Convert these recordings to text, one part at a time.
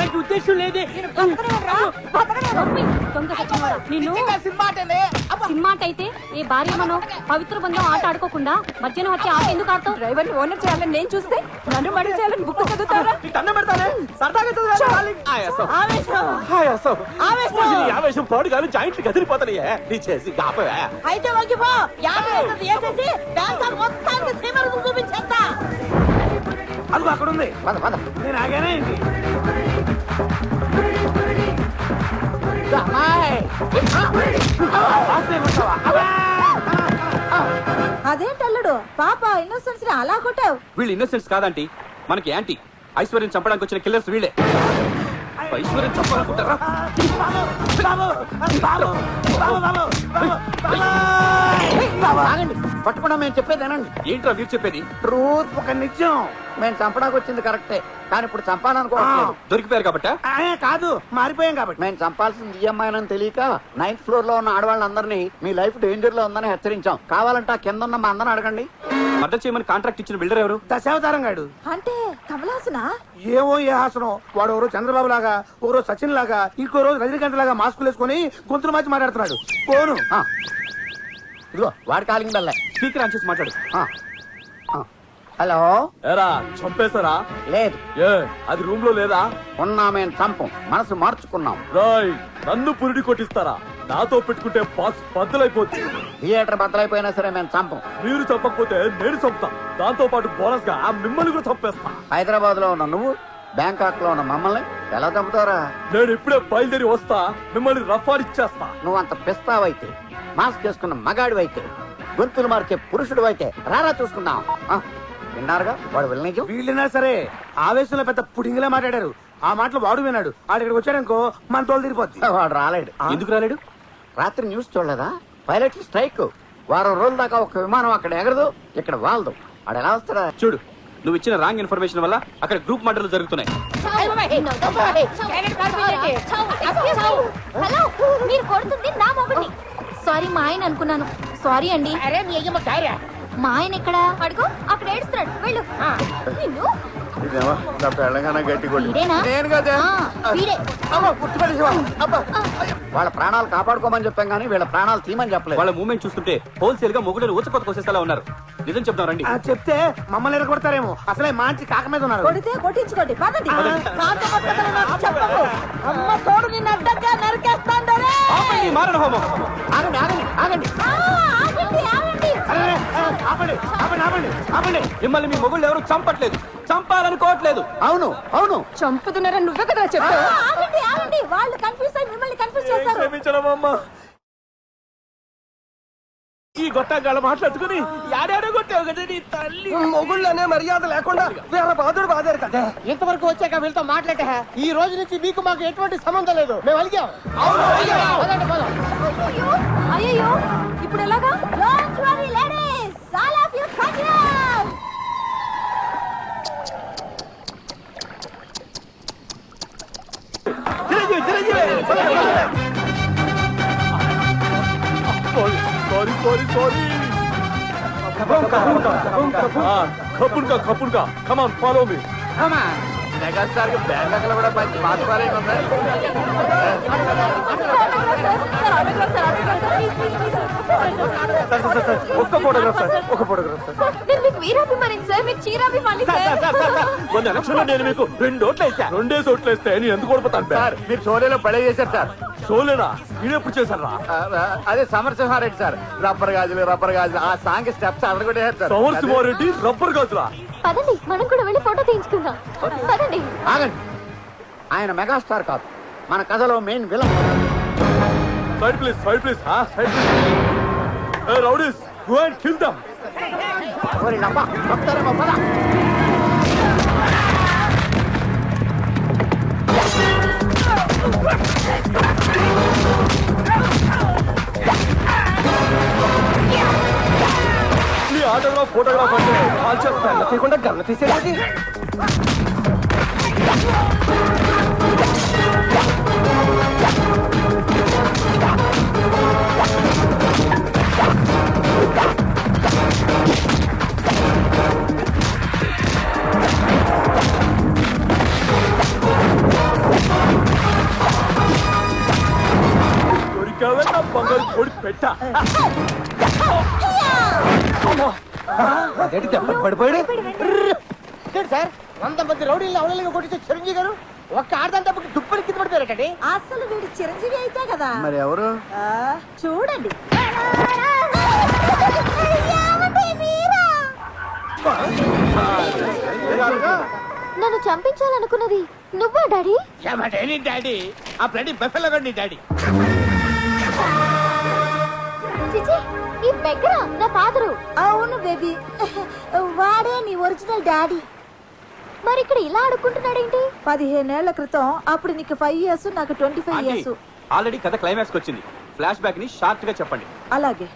నాకు ఉద్దేశం లేదే. సినిమా అయితే ఏ భార్య మనం పవిత్ర బంధం ఆట ఆడుకోకుండా మధ్యాహ్నం వచ్చి ఆట ఎందుకు ఆడతావు? డ్రైవర్ ఓనర్ చేయాలని నేను చూస్తే నన్ను మడి చేయాలని బుక్ చదువుతారా. ఆవేశం. పాడు కానీ జాయింట్లు కదిలిపోతాయి నీ చేసి గాపవే. అయితే వంగిపో యాభై వేసేసి మొత్తానికి సీమలు చూపించేస్తా. అది అక్కడ ఉంది నేను ఆగానే ఏంటి? అదేంటి అల్లుడు? పాప ఇన్నోసెన్స్ని అలా కొట్టావు. వీళ్ళు ఇన్నోసెంట్స్ కాదంటీ. మనకి యాంటీ. ఐశ్వర్యం చంపడానికి వచ్చిన కిల్లర్స్ వీళ్ళే. ఐశ్వర్యం ఆగండి పట్టుకున్నా మేము చెప్పేదేనండి ఏంట్రా మీరు చెప్పేది? ట్రూత్ ఒక నిత్యం మేము చంపడానికి వచ్చింది కరెక్టే కానీ ఇప్పుడు చంపాలనుకోవట్లేదు. దొరికిపోయారు కాబట్టా? కాదు మారిపోయాం కాబట్టి. మేము చంపాల్సింది ఈఎంఐ అని తెలియక నైన్త్ ఫ్లోర్లో ఉన్న ఆడవాళ్ళందరినీ మీ లైఫ్ డేంజర్లో ఉందని హెచ్చరించాం. కావాలంటే ఆ కింద ఉన్న మా అందరిని అడగండి. మర్డర్ చేయమని కాంట్రాక్ట్ ఇచ్చిన బిల్డర్ ఎవరు? దశావతారం గాడు. అంటే కమలాసనా? ఏమో ఏ హాసనం. వాడు ఎవరో చంద్రబాబు లాగా ఓ రోజు సచిన్ లాగా ఇంకో రోజు రజనీకాంత్ లాగా మాస్కులు వేసుకొని గొంతులు మార్చి మాట్లాడుతున్నాడు. పోను. ఆ. ఇదిగో వాడి కాలింగ్ బెల్లే స్పీకర్ ఆన్ చేసి మాట్లాడు. ఆ. ఆ. హలో? ఎరా చంపేశారా? లేదు. ఏ అది రూమ్లో లేదా? ఉన్నా మేము చంపం. మనసు మార్చుకున్నాం. రాయ్ నన్ను పురిడి కొట్టిస్తారా? నాతో పెట్టుకుంటే పాస్ బద్దలైపోతుంది థియేటర్ బద్దలైపోయినా సరే మేము చంపం. మీరు చంపకపోతే నేను చంపుతా. దాంతో పాటు బోనస్గా మిమ్మల్ని కూడా చంపేస్తా. హైదరాబాద్లో ఉన్న నువ్వు బ్యాంకాక్లో ఉన్న మమ్మల్ని ఎలా చంపుతారా నేను ఇప్పుడే బయలుదేరి వస్తా మిమ్మల్ని రఫాడిచ్చేస్తా నువ్వు అంత పిస్తావైతే మాస్క్ చేసుకున్న మగాడివైతే గొంతులు మార్చే పురుషుడు అయితే రారా చూసుకుందాం. విన్నారుగా? వాడు వెళ్ళనిజం వీళ్ళైనా సరే ఆవేశంలో పెద్ద పుడింగిలా మాట్లాడారు. ఆ మాటలు వాడు విన్నాడు. ఆడు ఇక్కడికి వచ్చాడనుకో మన తోలు తీరిపోద్ది. వాడు రాలేడు. ఎందుకు రాలేడు? రాత్రి న్యూస్ చూడలేదా? Pilot strike. వారం రోజుల దాకా ఒక విమానం అక్కడ ఎగరదు ఇక్కడ వాలదు. వాడు ఎలా వస్తాడా? చూడు నువ్వు ఇచ్చిన రాంగ్ ఇన్ఫర్మేషన్ వల్ల అక్కడ గ్రూప్ మర్డర్లు జరుగుతున్నాయి. హలో మీరు కొడుతుంది నా సారీ మా ఆయన అనుకున్నాను. సారీ అండి. మా ఆయన ఎక్కడ? అడుగు అక్కడ ఏడుస్తున్నాడు. వెళ్ళు. నిన్ను తెలంగాణ గట్టి వీడేనా నేను కదా? ఆ, వీడే. వాళ్ళ ప్రాణాలు కాపాడుకోమని చెప్పాం కానీ వీళ్ళ ప్రాణాలు తీమని చెప్పలేదు. వాళ్ళ మూమెంట్ చూస్తుంటే హోల్సేల్గా మొగుడని ఊచకొత్త కోసేసేలా ఉన్నారు. నిజం చెప్తాం రండి. ఆ, చెప్తే మమ్మల్ని ఎరగొడతారేమో. అసలే మంచి కాక మీద ఉన్నారు. కొడితే కొట్టించుకోండి. పదండి. కాంత పట్టుదల నాకు చెప్పకు. అమ్మ తోడు నిన్ను అడ్డంగా నరికేస్తాందరే. ఆపండి ఈ మారణ హోమం. ఆగండి ఆగండి ఆగండి. ఆగండి ఆగండి. అరే, అరే, ఆపండి ఆపండి ఆపండి ఆపండి. మిమ్మల్ని మీ మొగుళ్ళు ఎవరు చంపట్లేదు. చంపాలనుకోవట్లేదు. అవును అవును. చంపుతున్నారని నువ్వే కదా చెప్పు ఆగండి ఆగండి. వాళ్ళు కన్ఫ్యూజ్ అయి మిమ్మల్ని కన్ఫ్యూజ్ చేస్తారు. క్షమించడమమ్మా. ఈ గొట్టంగాళ్ళ మాట్లాడుకుని యాడాడో కొట్టావు కదా నీ తల్లి. మొగుళ్ళనే మర్యాద లేకుండా వేరే బాధుడు బాధారు కదా. ఇంతవరకు వచ్చాక వీళ్ళతో మాట్లాడే ఈ రోజు నుంచి మీకు మాకు ఎటువంటి సంబంధం లేదు. మేము అలిగాం. అయ్యో ఇప్పుడు ఎలాగా don't worry ladies all of you congrats Chiranjeevi Chiranjeevi sorry sorry sorry కపున్ కా కపున్ కా కమాన్ ఫాలో మీ మెగాస్టార్కి బ్యాంకాక్ కూడా మంచి ఫాలోయింగ్ ఉంది ఒక్క ఫోటోగ్రాఫ్ సార్ ఒక ఫోటోగ్రాఫ్ సార్. నేను మీకు వీరాభిమాని సార్ మీకు చీరాభిమాని sir, sir sir, sir, sir, మొన్న ఎలక్షన్లో నేను మీకు రెండు ఓట్లు వేసా రెండేసి ఓట్లు వేస్తే నేను ఎందుకు ఓడిపోతాను? సార్ మీరు షోలేలో పడే చేశారు సార్. షోలేనా? నేను ఎప్పుడు చేశాను రా ఆ, ఆ, అదే సమరసింహారెడ్డి సార్. రబ్బర్ గాజులు రబ్బర్ గాజులు ఆ song steps sir. Power Siva Reddy rubber Gajula? పదండి మనం కూడా వెళ్ళి ఫోటో తీయించుకుందాం. పదండి. ఆగండి. ఆయన మెగాస్టార్ కాదు. మన కథలో main villain. Side please side please side please A rowdies go and kill them ఓరి పద. ఫోటోగ్రాఫ్ అంటే కాల్ చేస్తాను తీయకుండా గన్న తీసేది దొరికావే నా బంగారు పొడి పెట్ట. దెబ్బ పడిపోయాడు? సార్? వంద మంది రౌడీలు అవలీలుగా కొట్టించే చిరంజీవి గారు ఒక్క ఆడదాని దెబ్బకి దుప్పటి కింద పడిపోయారటండి. అసలు వీడు చిరంజీవి అయితే కదా. మరి ఎవరు? ఆ, చూడండి. నన్ను చంపించాలనుకున్నది నువ్వా డాడీ? ఏమంటే డాడీ ఆ బ్లడీ బెఫెలో నీ డాడీ. చిచి ఈ బెగ్గర నా ఫాదరు. అవును బేబీ. వాడే నీ ఒరిజినల్ డాడీ. మరి ఇక్కడ ఇలా అడుక్కుంటున్నాడేంటి పదిహేనేళ్ళ క్రితం అప్పుడు నీకు ఫైవ్ ఇయర్స్ నాకు ట్వంటీ ఫైవ్ ఇయర్స్ ఆల్రెడీ కథ క్లైమాక్స్ వచ్చింది. ఫ్లాష్ బ్యాక్ని షార్ట్గా చెప్పండి. అలాగే.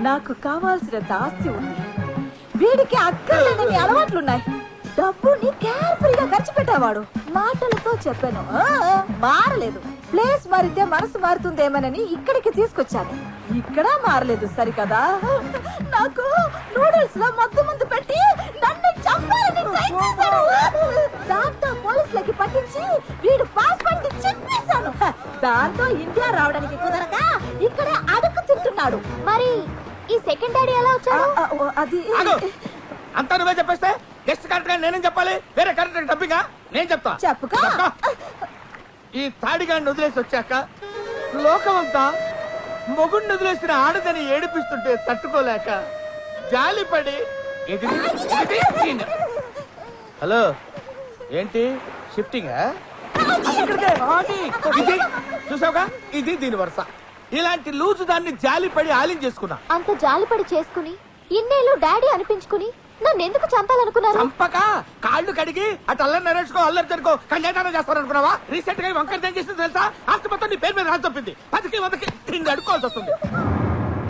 నాకు కావాల్సినంత ఆస్తి ఉంది. వీడికి అక్కర్లేని అలవాట్లున్నాయి. డబ్బుని కేర్ఫుల్గా ఖర్చు పెట్టేవాడు. మాటలతో చెప్పాను. ఆ, మారలేదు. ప్లేస్ మారితే మనసు మారుతుందేమోనని ఇక్కడికి తీసుకొచ్చాను. ఇక్కడ మారలేదు సరికదా? నాకు నూడిల్స్లో మత్తు ముందు పెట్టి నన్ను చంపాలని ట్రై చేశాడు. దాంతో పోలీసులకి పట్టించి వీడు పాస్పోర్ట్ చెప్పేశాను. దాంతో ఇండియా రావడానికి కుదరక ఇక్కడే అడుగు తింటున్నాడు. మరి ఈ సెకండ్ డాడీ ఎలా వచ్చాడు? అది. అంతా నువ్వే చెప్పేస్తే గెస్ట్ కరెక్ట్గా నేనేం చెప్పాలి? వేరే కరెక్ట్ డబ్బిగా? నేను చెప్తా. చెప్పుకో. ఈ తాడిగాడిని వదిలేసి వచ్చాక లోకమంతా మొగుడిని వదిలేసిన ఆడదని ఏడిపిస్తుంటే తట్టుకోలేక జాలిపడి ఎదిరి హలో ఏంటి? షిఫ్టింగ్? ఇది చూసావుగా? ఇది దీని వరుస. ఇలాంటి లూజు దాన్ని జాలిపడి ఆలిం చేసుకున్నా అంత జాలిపడి చేసుకుని ఇన్నేళ్ళు డాడీ అనిపించుకుని నన్ను ఎందుకు చంపాలనుకున్నారు? చంపక కాళ్ళు కడిగి అటు అల్లరి నరేసుకో అల్లరి జరుకో కన్యాదానం చేస్తారనుకున్నావా? రీసెంట్గా వంకర ఏం చేసింది తెలుసా? ఆస్తి మొత్తం నీ పేరు మీద రాసి తప్పింది పదికి వందకి తిండి అడుకోవాల్సి వస్తుంది.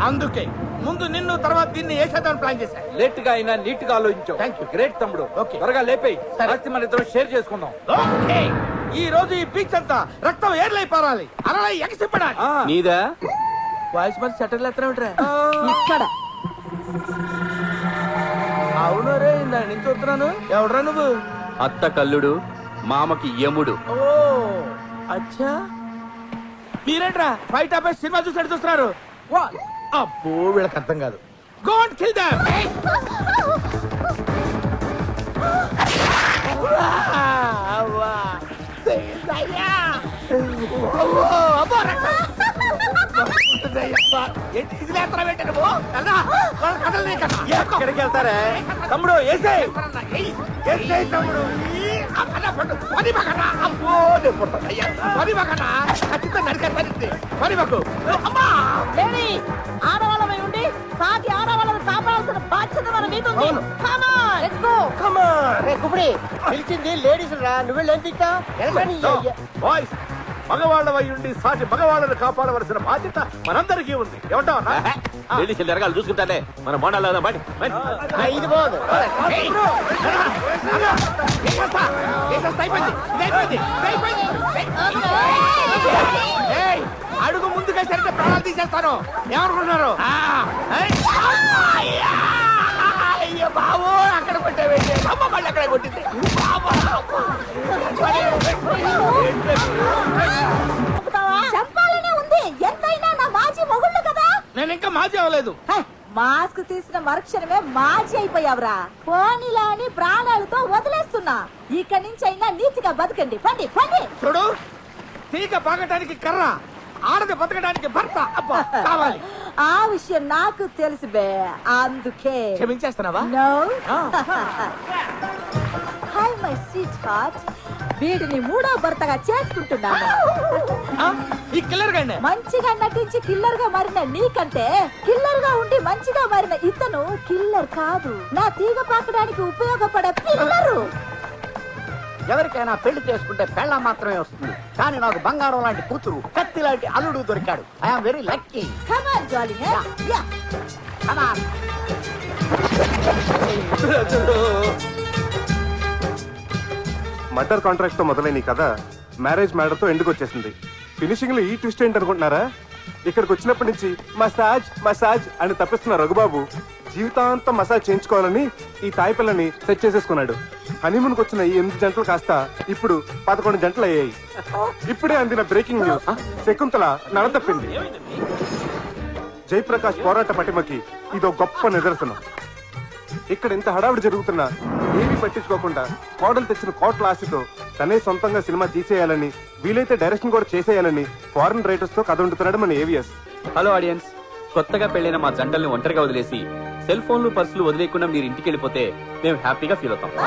అందుకే ముందు నిన్ను తర్వాత దీన్ని వేసేద్దామని ప్లాన్ చేశా లేట్గా అయినా నీట్గా ఆలోచించావు Thank you. గ్రేట్ తమ్ముడు. Okay. త్వరగా లేపేయి. ఆస్తి మన ఇద్దరం షేర్ చేసుకుందాం. ఓకే ఈ రోజు ఈ పీచ్ అంతా రక్తం ఏర్లై పారాలి. అలా ఎగసిపడాలి. నీదా? వాయిస్ మరి సెటిల్ ఎత్తనే ఇక్కడ. అవును రే ఇందా నుంచి ఎవడరా నువ్వు? అత్త కల్లుడు మామకి యముడు. ఓ అచ్చా. మీరేంట్రా ఫైట్ ఆపేసి సినిమా చూసినట్టు చూస్తున్నారు? వా అబ్బో వీళ్ళకి అర్థం కాదు. గోంట్ కిల్ దమ్ ఎక్కడికి వెళ్తారే? తమ్ముడు ఏసే! తమ్ముడు. పది పక్కన. అబ్బో, నేను పుడతాను. అయ్యా. పది పక్కన. ఖచ్చితంగా పక్కు. అమ్మా! లేడీ ఆడవాళ్ళమై ఉండి సాటి ఆడవాళ్ళని కాపాడాల్సిన బాధ్యత మన మీద ఉంది. పిలిచింది లేడీస్ రా. నువ్వు తిట్టా బాయ్స్ మగవాళ్ళవై ఉండి సాటి మగవాళ్ళని కాపాడవలసిన బాధ్యత మనందరికీ ఉంది ఏమంటావు లేడీస్ జరగాలి చూసుకుంటానే మన మోనాలు బడి ఇది పోదు అడుగు ముందుగా సరిగ్గా ప్రాణాలు తీసేస్తాను ఏమనుకుంటున్నారు ఆ, ఏయ్, అయ్యా! బాబు అక్కడ కొట్టావేంటి అమ్మ మళ్ళీ అక్కడ కొట్టింది! చంపాలనే ఉంది. ఎంతైనా నా మాజీ మొగుళ్ళు కదా? నేను ఇంకా మాజీ అవ్వలేదు. మాస్క్ తీసిన మరుక్షణమే మాజీ అయిపోయావురా. పోనీలా అని ప్రాణాలతో వదిలేస్తున్నా. ఇక నుంచి అయినా నీతిగా బతకండి. పండి పండి. చూడు తీగ పాకటానికి కర్ర ఆడది బతకడానికి భర్త. అబ్బా కావాలి. ఆ విషయం నాకు తెలుసు బే అందుకే. క్షమించేస్తున్నావా? హాయ్ మై స్వీట్ హార్ట్ వీడిని మూడో భర్తగా చేసుకుంటున్నాను? ఈ కిల్లర్ మంచిగా నటించి కిల్లర్గా మారిన నీకంటే కిల్లర్గా ఉండి మంచిగా మారిన ఇతను కిల్లర్ కాదు. నా తీగ పాకడానికి ఉపయోగపడే పిల్లరు. ఎవరికైనా పెళ్ళి చేసుకుంటే పెళ్ళ మాత్రమే వస్తుంది. కానీ నాకు బంగారం లాంటి కూతురు కత్తి లాంటి అల్లుడు దొరికాడు. ఐఎమ్ వెరీ లక్కీ మర్డర్ కాంట్రాక్ట్తో మొదలైన ఈ కథ మ్యారేజ్ మ్యాటర్తో ఎందుకు వచ్చేసింది. ఫినిషింగ్లో ఈ ట్విస్ట్ ఏంటి అనుకుంటున్నారా ఇక్కడికి వచ్చినప్పటి నుంచి మసాజ్ మసాజ్ అని తప్పిస్తున్న రఘుబాబు జీవితాంతం మసాజ్ చేయించుకోవాలని ఈ తాయి పిల్లని సెట్ చేసేసుకున్నాడు. హనీమూన్ వచ్చిన ఈ ఎనిమిది జంటలు కాస్త ఇప్పుడు పదకొండు జంటలు అయ్యాయి. ఇప్పుడే అందిన బ్రేకింగ్ న్యూస్. శకుంతల నడ తప్పింది జయప్రకాష్ పోరాట పటిమకి ఇదో గొప్ప నిదర్శనం. ఇక్కడ ఇంత హడావిడి జరుగుతున్నా ఏమీ పట్టించుకోకుండా కోడలు తెచ్చిన కోట్ల ఆశతో తనే సొంతంగా సినిమా తీసేయాలని వీలైతే డైరెక్షన్ కూడా చేసేయాలని ఫారెన్ రైటర్స్తో కథ ఉంటున్నాడు మన ఏవిఎస్ హలో ఆడియన్స్ కొత్తగా పెళ్ళైన మా జంటల్ని ఒంటరిగా వదిలేసి సెల్ ఫోన్లు పర్సులు వదిలేకుండా మీరు ఇంటికి వెళ్ళిపోతే మేము హ్యాపీగా ఫీల్ అవుతాం.